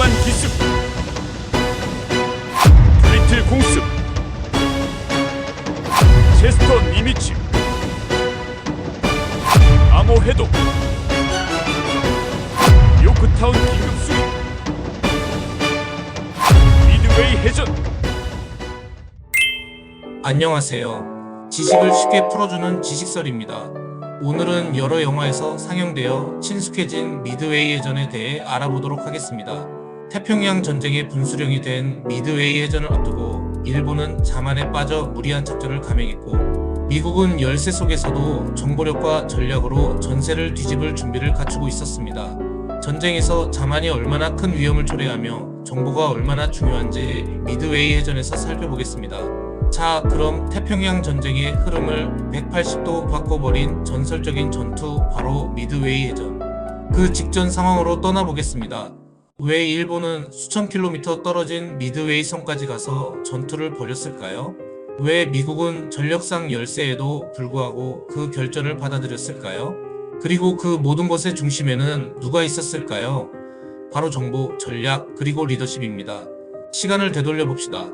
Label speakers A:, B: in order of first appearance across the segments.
A: 위험한 기습 리틀 공습 체스터 니미치 암호 해독 요크타운 긴급 수리 미드웨이 해전
B: 안녕하세요. 지식을 쉽게 풀어주는 지식설입니다. 오늘은 여러 영화에서 상영되어 친숙해진 미드웨이 해전에 대해 알아보도록 하겠습니다. 태평양 전쟁의 분수령이 된 미드웨이 해전을 앞두고 일본은 자만에 빠져 무리한 작전을 감행했고 미국은 열세 속에서도 정보력과 전략으로 전세를 뒤집을 준비를 갖추고 있었습니다. 전쟁에서 자만이 얼마나 큰 위험을 초래하며 정보가 얼마나 중요한지 미드웨이 해전에서 살펴보겠습니다. 자, 그럼 태평양 전쟁의 흐름을 180도 바꿔버린 전설적인 전투 바로 미드웨이 해전. 그 직전 상황으로 떠나보겠습니다. 왜 일본은 수천 킬로미터 떨어진 미드웨이 섬까지 가서 전투를 벌였을까요? 왜 미국은 전력상 열세에도 불구하고 그 결전을 받아들였을까요? 그리고 그 모든 것의 중심에는 누가 있었을까요? 바로 정보, 전략, 그리고 리더십입니다. 시간을 되돌려 봅시다.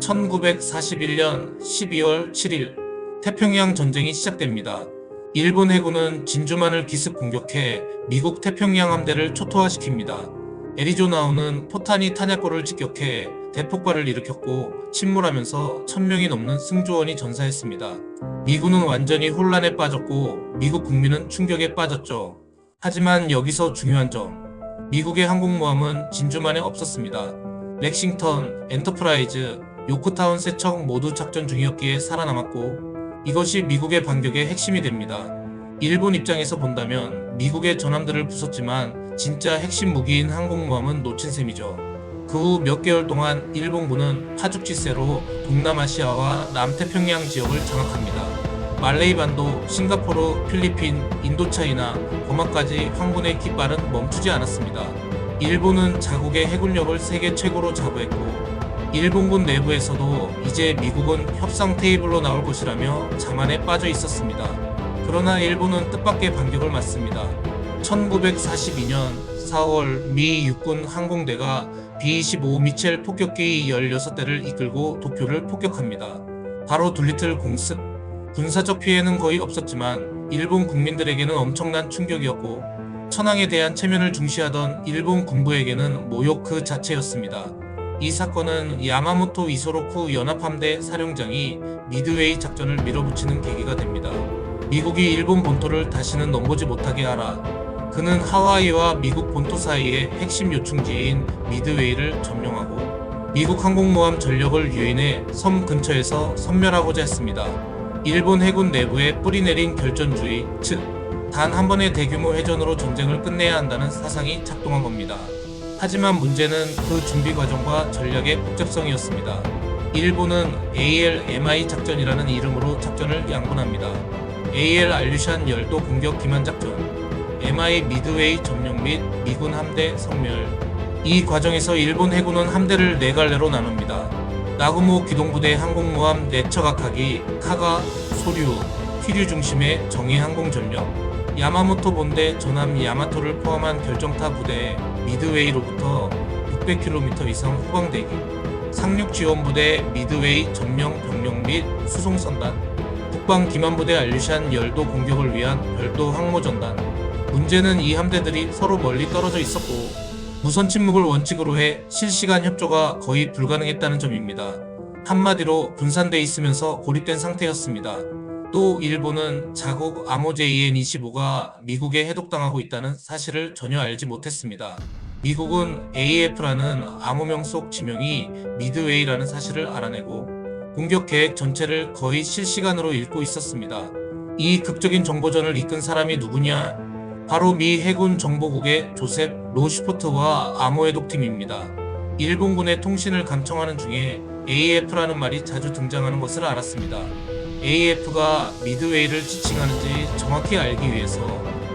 B: 1941년 12월 7일 태평양 전쟁이 시작됩니다. 일본 해군은 진주만을 기습 공격해 미국 태평양 함대를 초토화시킵니다. 애리조나우는 포탄이 탄약고를 직격해 대폭발을 일으켰고 침몰하면서 1000명이 넘는 승조원이 전사했습니다. 미군은 완전히 혼란에 빠졌고 미국 국민은 충격에 빠졌죠. 하지만 여기서 중요한 점. 미국의 항공모함은 진주만에 없었습니다. 렉싱턴, 엔터프라이즈, 요크타운 세척 모두 작전 중이었기에 살아남았고 이것이 미국의 반격의 핵심이 됩니다. 일본 입장에서 본다면 미국의 전함들을 부쉈지만 진짜 핵심 무기인 항공모함은 놓친 셈이죠. 그 후 몇 개월 동안 일본군은 파죽지세로 동남아시아와 남태평양 지역을 장악합니다. 말레이 반도, 싱가포르, 필리핀, 인도차이나 버마까지 황군의 깃발은 멈추지 않았습니다. 일본은 자국의 해군력을 세계 최고로 자부했고 일본군 내부에서도 이제 미국은 협상 테이블로 나올 것이라며 자만에 빠져 있었습니다. 그러나 일본은 뜻밖의 반격을 맞습니다. 1942년 4월 미 육군 항공대가 B-25 미첼 폭격기 16대를 이끌고 도쿄를 폭격합니다. 바로 둘리틀 공습. 군사적 피해는 거의 없었지만 일본 국민들에게는 엄청난 충격이었고 천황에 대한 체면을 중시하던 일본 군부에게는 모욕 그 자체였습니다. 이 사건은 야마모토 이소로쿠 연합함대 사령장이 미드웨이 작전을 밀어붙이는 계기가 됩니다. 미국이 일본 본토를 다시는 넘보지 못하게 하라. 그는 하와이와 미국 본토 사이의 핵심 요충지인 미드웨이를 점령하고 미국 항공모함 전력을 유인해 섬 근처에서 섬멸하고자 했습니다. 일본 해군 내부에 뿌리내린 결전주의, 즉, 단 한 번의 대규모 해전으로 전쟁을 끝내야 한다는 사상이 작동한 겁니다. 하지만 문제는 그 준비 과정과 전략의 복잡성이었습니다. 일본은 AL-MI 작전이라는 이름으로 작전을 양분합니다. AL 알류샨 열도 공격 기만 작전, MI 미드웨이 점령 및 미군 함대 섬멸. 이 과정에서 일본 해군은 함대를 네 갈래로 나눕니다. 나구모 기동부대 항공모함 내처각하기, 카가, 소류, 휘류 중심의 정예 항공 전력, 야마모토 본대 전함 야마토를 포함한 결정타 부대 미드웨이로부터 600km 이상 후방대기, 상륙 지원 부대 미드웨이 점령 병력 및 수송 선단, 북방 기만부대 알류샨 열도 공격을 위한 별도 항모 전단. 문제는 이 함대들이 서로 멀리 떨어져 있었고 무선 침묵을 원칙으로 해 실시간 협조가 거의 불가능했다는 점입니다. 한마디로 분산돼 있으면서 고립된 상태였습니다. 또 일본은 자국 아모제-EN-25가 미국에 해독당하고 있다는 사실을 전혀 알지 못했습니다. 미국은 AF라는 암호명 속 지명이 미드웨이라는 사실을 알아내고 공격 계획 전체를 거의 실시간으로 읽고 있었습니다. 이 극적인 정보전을 이끈 사람이 누구냐? 바로 미 해군 정보국의 조셉 로시포트와 암호해독팀입니다. 일본군의 통신을 감청하는 중에 AF라는 말이 자주 등장하는 것을 알았습니다. AF가 미드웨이를 지칭하는지 정확히 알기 위해서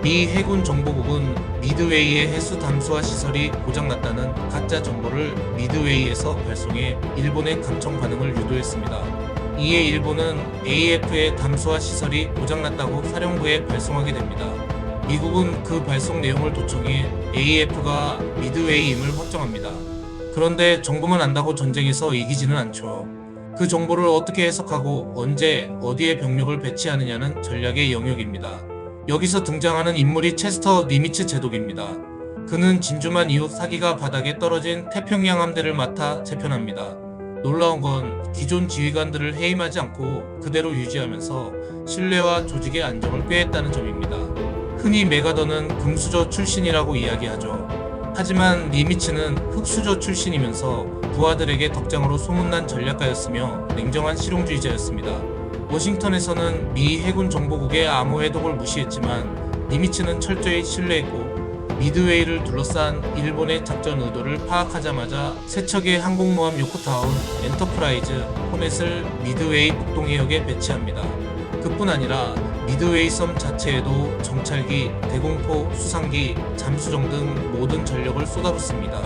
B: 미 해군 정보국은 미드웨이의 해수 담수화 시설이 고장났다는 가짜 정보를 미드웨이에서 발송해 일본의 감청 반응을 유도했습니다. 이에 일본은 AF의 담수화 시설이 고장났다고 사령부에 발송하게 됩니다. 미국은 그 발송 내용을 도청해 AF가 미드웨이임을 확정합니다. 그런데 정보만 안다고 전쟁에서 이기지는 않죠. 그 정보를 어떻게 해석하고 언제 어디에 병력을 배치하느냐는 전략의 영역입니다. 여기서 등장하는 인물이 체스터 니미츠 제독입니다. 그는 진주만 이후 사기가 바닥에 떨어진 태평양 함대를 맡아 재편합니다. 놀라운 건 기존 지휘관들을 해임하지 않고 그대로 유지하면서 신뢰와 조직의 안정을 꾀했다는 점입니다. 흔히 메가더는 금수저 출신이라고 이야기하죠. 하지만 니미츠는 흑수저 출신이면서 부하들에게 덕장으로 소문난 전략가였으며 냉정한 실용주의자였습니다. 워싱턴에서는 미 해군 정보국의 암호 해독을 무시했지만 니미츠는 철저히 신뢰했고 미드웨이를 둘러싼 일본의 작전 의도를 파악하자마자 세척의 항공모함 요코타운 엔터프라이즈 포넷을 미드웨이 북동해역에 배치합니다. 그뿐 아니라 미드웨이 섬 자체에도 정찰기, 대공포, 수상기, 잠수정 등 모든 전력을 쏟아붓습니다.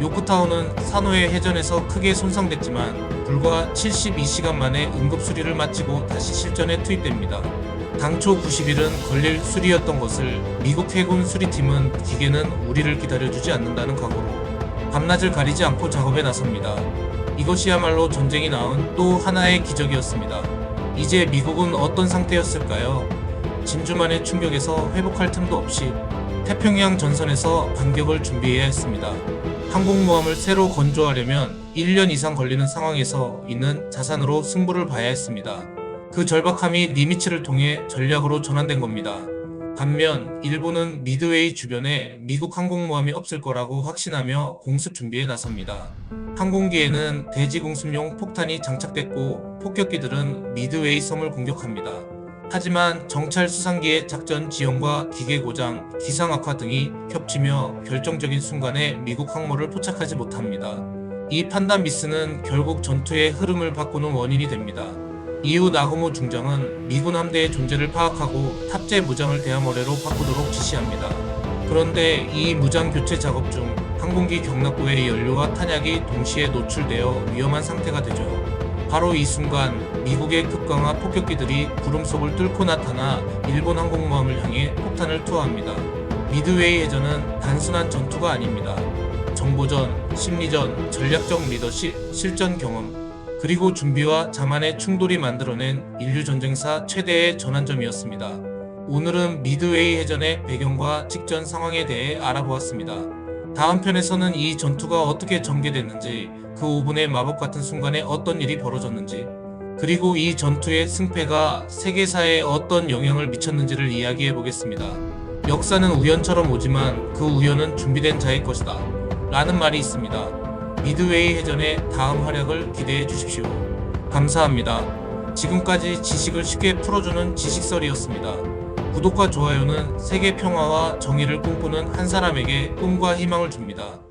B: 요코타운은 산호의 해전에서 크게 손상됐지만 불과 72시간 만에 응급 수리를 마치고 다시 실전에 투입됩니다. 당초 90일은 걸릴 수리였던 것을 미국 해군 수리팀은 기계는 우리를 기다려주지 않는다는 각오로 밤낮을 가리지 않고 작업에 나섭니다. 이것이야말로 전쟁이 낳은 또 하나의 기적이었습니다. 이제 미국은 어떤 상태였을까요? 진주만의 충격에서 회복할 틈도 없이 태평양 전선에서 반격을 준비해야 했습니다. 항공모함을 새로 건조하려면 1년 이상 걸리는 상황에서 있는 자산으로 승부를 봐야 했습니다. 그 절박함이 니미츠를 통해 전략으로 전환된 겁니다. 반면 일본은 미드웨이 주변에 미국 항공모함이 없을 거라고 확신하며 공습 준비에 나섭니다. 항공기에는 대지 공습용 폭탄이 장착됐고 폭격기들은 미드웨이 섬을 공격합니다. 하지만 정찰 수상기의 작전 지연과 기계 고장, 기상 악화 등이 겹치며 결정적인 순간에 미국 항모를 포착하지 못합니다. 이 판단 미스는 결국 전투의 흐름을 바꾸는 원인이 됩니다. 이후 나고모 중장은 미군 함대의 존재를 파악하고 탑재 무장을 대함어뢰로 바꾸도록 지시합니다. 그런데 이 무장 교체 작업 중 항공기 경납고의 연료와 탄약이 동시에 노출되어 위험한 상태가 되죠. 바로 이 순간 미국의 급강화 폭격기들이 구름 속을 뚫고 나타나 일본 항공모함을 향해 폭탄을 투하합니다. 미드웨이 해전은 단순한 전투가 아닙니다. 정보전, 심리전, 전략적 리더십, 실전 경험, 그리고 준비와 자만의 충돌이 만들어낸 인류 전쟁사 최대의 전환점이었습니다. 오늘은 미드웨이 해전의 배경과 직전 상황에 대해 알아보았습니다. 다음 편에서는 이 전투가 어떻게 전개됐는지, 그 5분의 마법 같은 순간에 어떤 일이 벌어졌는지, 그리고 이 전투의 승패가 세계사에 어떤 영향을 미쳤는지를 이야기해 보겠습니다. 역사는 우연처럼 오지만 그 우연은 준비된 자의 것이다. 라는 말이 있습니다. 미드웨이 해전의 다음 활약을 기대해 주십시오. 감사합니다. 지금까지 지식을 쉽게 풀어주는 지식설이었습니다. 구독과 좋아요는 세계 평화와 정의를 꿈꾸는 한 사람에게 꿈과 희망을 줍니다.